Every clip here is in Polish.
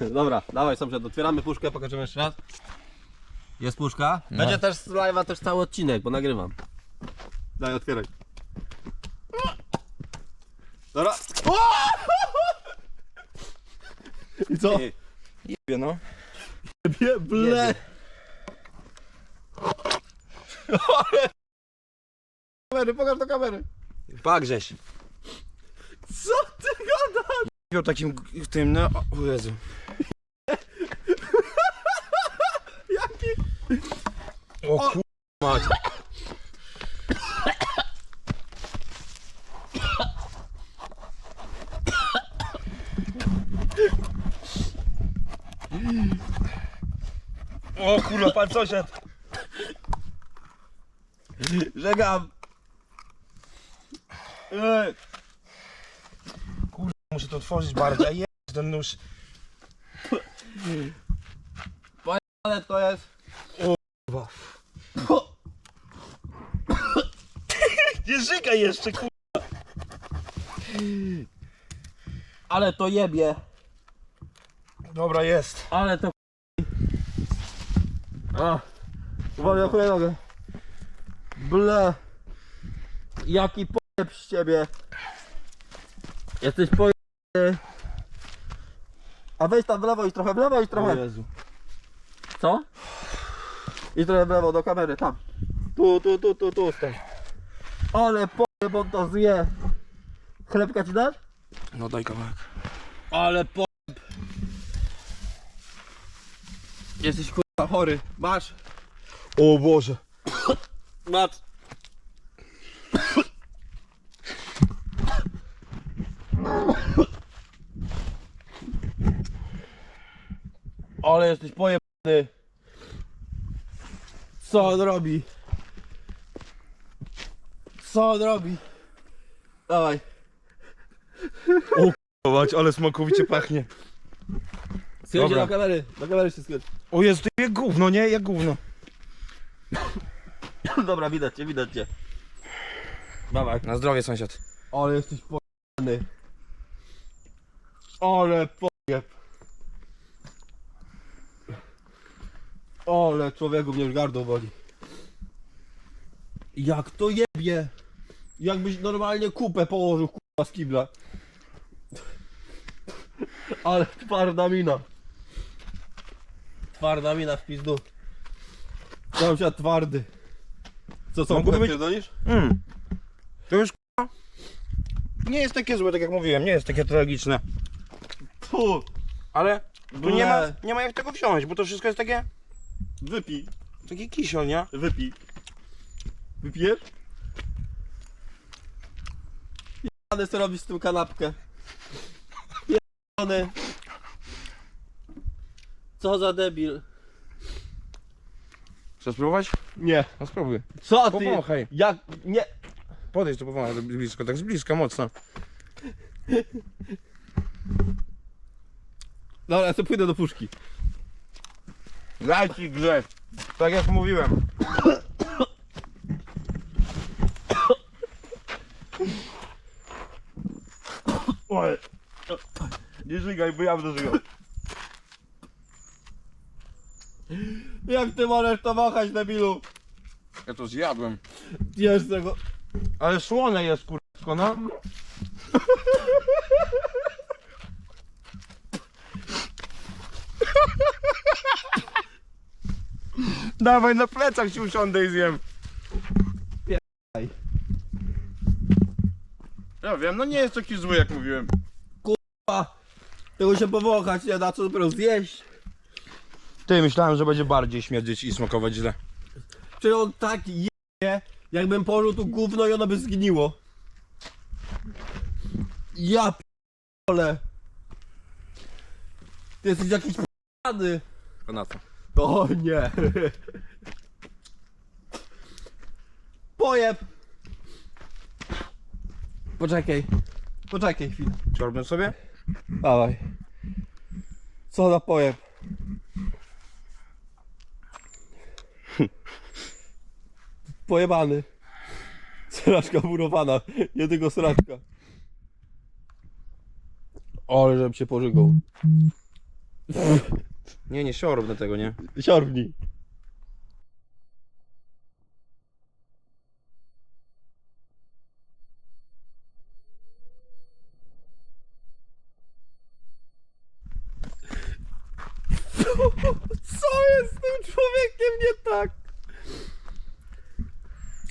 Dobra, dawaj sąsiad, otwieramy puszkę, pokażemy jeszcze raz. Jest puszka. Będzie też z live'a też cały odcinek, bo nagrywam. Daj, otwieraj. Dobra. I co? Jebie no. Bie, ble. kamery, pokaż do kamery. Pagrześ. Co ty gadasz? Wziął takim tym, no. O Jezu. Jaki? O kur... mać. O kurwa, pan sąsiad. Żegam. Ej. Muszę to otworzyć bardziej, a jest ten nóż. Ale to jest. Kurwa. Jeszcze, kurwa. Ale to jebie. Dobra, jest. Ale to. A. Uwaga, chuj nogę. Ble. Jaki pojeb z ciebie. Jesteś pojeb. A weź tam w lewo i trochę w lewo i O trochę. Jezu. Co? I trochę w lewo do kamery, tam. Tu, tu, tu, tu, tu, stoi. Ale pojeb on to zje. Chlebka ci dasz? No daj kawałek. Ale pojeb. Jesteś kurwa chory. Masz. O Boże. Masz. Ale jesteś pojebany. Co on robi? Co on robi? Dawaj. Zobacz, ale smakowicie pachnie. Dobra. do kamery. Do kamery się skryć. O Jezu, to jak gówno, nie? Jak gówno. Dobra, widać cię, widać cię. Dawaj. Na zdrowie sąsiad. Ale jesteś pojebany. Ale pojeb. Ale człowieku mnie już gardło boli. Jak to jebie. Jakbyś normalnie kupę położył kurwa z kibla. Ale twarda mina. Twarda mina w pizdu. Sąsiad twardy. Co co, Mogłoby być- pierdolisz? Mm. To już k***a, nie jest takie złe, tak jak mówiłem, nie jest takie tragiczne. Tu, Ale tu nie ma, nie ma jak tego wziąć, bo to wszystko jest takie, wypij. taki kisiel, nie? Wypij. Wypijesz? Jany co robisz z tą kanapkę? Jany. Co za debil? Chcesz spróbować? Nie. No spróbuj. Co ty? Powąchaj. Jak? Nie. Podejdź tu powoli, blisko, tak z bliska, mocno. Dobra, ja sobie pójdę do puszki. Daj ci grze. Tak jak mówiłem. Nie żygaj, bo ja będę żygał. Jak ty możesz to wahać, debilu? Ja to zjadłem. Jesz tego. Ale słone jest kurczko, no. Dawaj na plecach ci usiądę i zjem. Pierdaj. Ja wiem, no nie jest taki zły jak mówiłem. A, tego się powąchać nie da, co dopiero zjeść. Ty myślałem, że będzie bardziej śmierdzieć i smakować źle. Czy on tak je, jakbym położył tu gówno i ono by zgniło. Ja p***ole. Ty jesteś jakiś p***ny. To na to. O nie. Pojeb. Poczekaj. Poczekaj chwilę. Czorbę sobie? Dawaj. Co za pojeb? Pojebany. Sraczka murowana. Nie tylko sraczka. Ale żebym się pożygał. Nie, nie siorb na tego, nie? Siorbnij. Co jest z tym człowiekiem nie tak?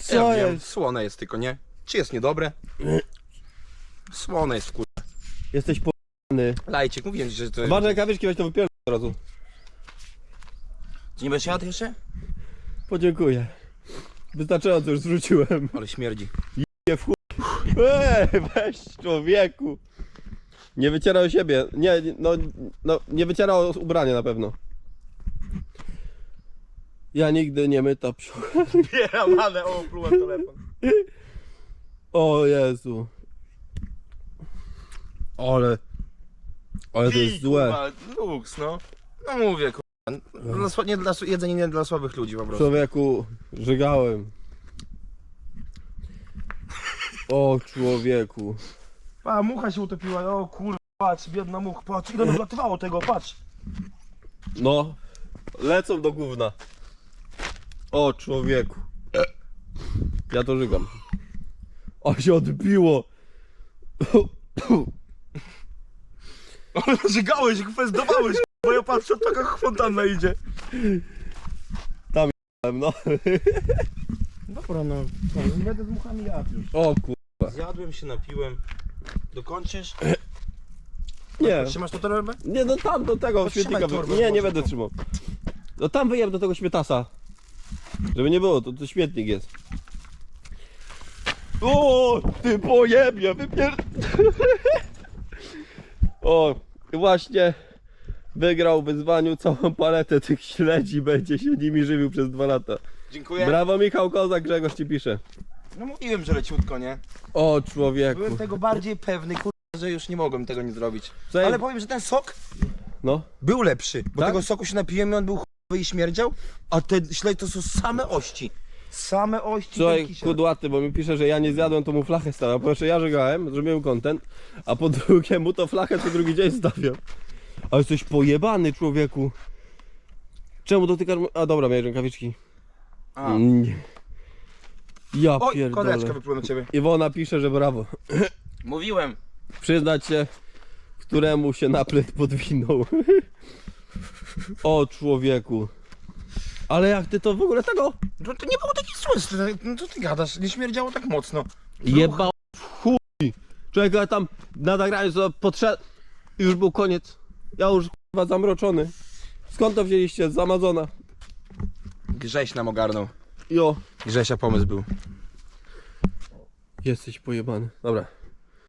Co Ja wiem, jest? Słone jest tylko, nie? Czy jest niedobre? Słone jest, kur... Jesteś po***ny. Lajcik, mówiłem ci, że to... Ważne rękawiczki weź to wypierdol od razu. Ty nie będziesz jadł jeszcze? Podziękuję. Wystarczająco już zrzuciłem. Ale śmierdzi. Nie w chuj. Eee, weź człowieku. Nie wycierał siebie. Nie, no, no, nie wycierał ubrania na pewno. Ja nigdy nie myta psiu. Bieram, ale o, plułem telefon. O Jezu. Ale. Ale to jest złe. Luks, no. No mówię, kurwa. Dla, sła- nie dla, jedzenie nie dla słabych ludzi po prostu. Człowieku, żygałem. O człowieku. A, mucha się utopiła, o kurwa, patrz, biedna mucha, patrz, ile naglatywało tego, patrz. No, lecą do gówna. O człowieku. Ja to żygam. O się odbiło. Ale żygałeś, kwestowałeś, bo ja patrzę, taka fontanna idzie. No. Dobra, no, no będę z muchami jadł już. O kur... Zjadłem się, napiłem. Dokończysz? Nie. Trzymasz to torbę? Nie, no tam do tego Podtrzymaj śmietnika. wy- torbę, Nie, nie może będę trzymał. No tam wyjem do tego śmietasa. Żeby nie było, to, to śmietnik jest. O, ty pojebie, wypier... O, właśnie wygrał w wyzwaniu całą paletę tych śledzi, będzie się nimi żywił przez dwa lata. Dziękuję. Brawo Michał Kozak, Grzegorz ci pisze. No mówiłem, że leciutko, nie? O człowieku. Byłem tego bardziej pewny, kurwa, że już nie mogłem tego nie zrobić. Słuchaj, Ale powiem, że ten sok No, był lepszy, bo Tak? tego soku się napiłem i on był chujowy i śmierdział, a te śledź to są same ości. Same ości ten Słuchaj, kisiel. kudłaty, bo mi pisze, że ja nie zjadłem, to mu flachę stawiam. Po pierwsze ja żegałem, zrobiłem content, a po drugie mu to flachę co drugi dzień stawiam. Ale jesteś pojebany, człowieku. Czemu dotykasz... mo- A dobra, miałeś rękawiczki. A. Mm. Ja Oj, pierdolę. wypływa na ciebie. Iwona pisze, że brawo. Mówiłem. Przyznać się, któremu się naplet podwinął. o człowieku. Ale jak ty to w ogóle tego No to nie było takie złe, no co ty gadasz, nie śmierdziało tak mocno. Jebał w chuj. Człowiek ja tam na nagraniu co podszedł i już był koniec. Ja już chyba zamroczony. Skąd to wzięliście? Z Amazona. Grześ nam ogarnął. Jo. Grzesia pomysł był. Jesteś pojebany. Dobra.